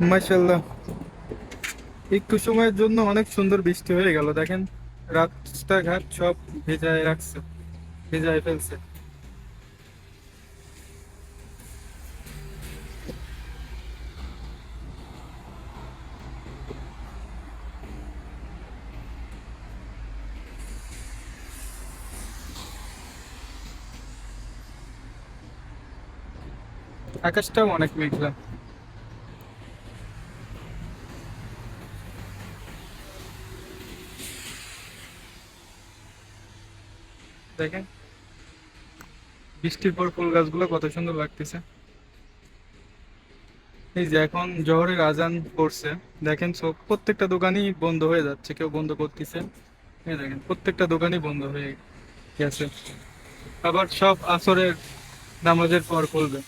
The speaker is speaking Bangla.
মাশাল্লাহ একটু সময়ের জন্য অনেক সুন্দর বৃষ্টি হয়ে গেল, দেখেন। রাস্তাঘাট সব ভেজায় রাখছে, ভেজায় ফেলছে। আকাশটাও অনেক মেঘলা। দেখেন। বৃষ্টির পর ফুল গাছগুলো কত সুন্দর লাগতেছে। এই যে এখন জহরের আজান পড়ছে। দেখেন, সব প্রত্যেকটা দোকানই বন্ধ হয়ে যাচ্ছে, কেউ বন্ধ করতেছে। এই দেখেন, প্রত্যেকটা দোকানই বন্ধ হয়ে গেছে। আবার সব আসরের নামাজের পর খুলবে।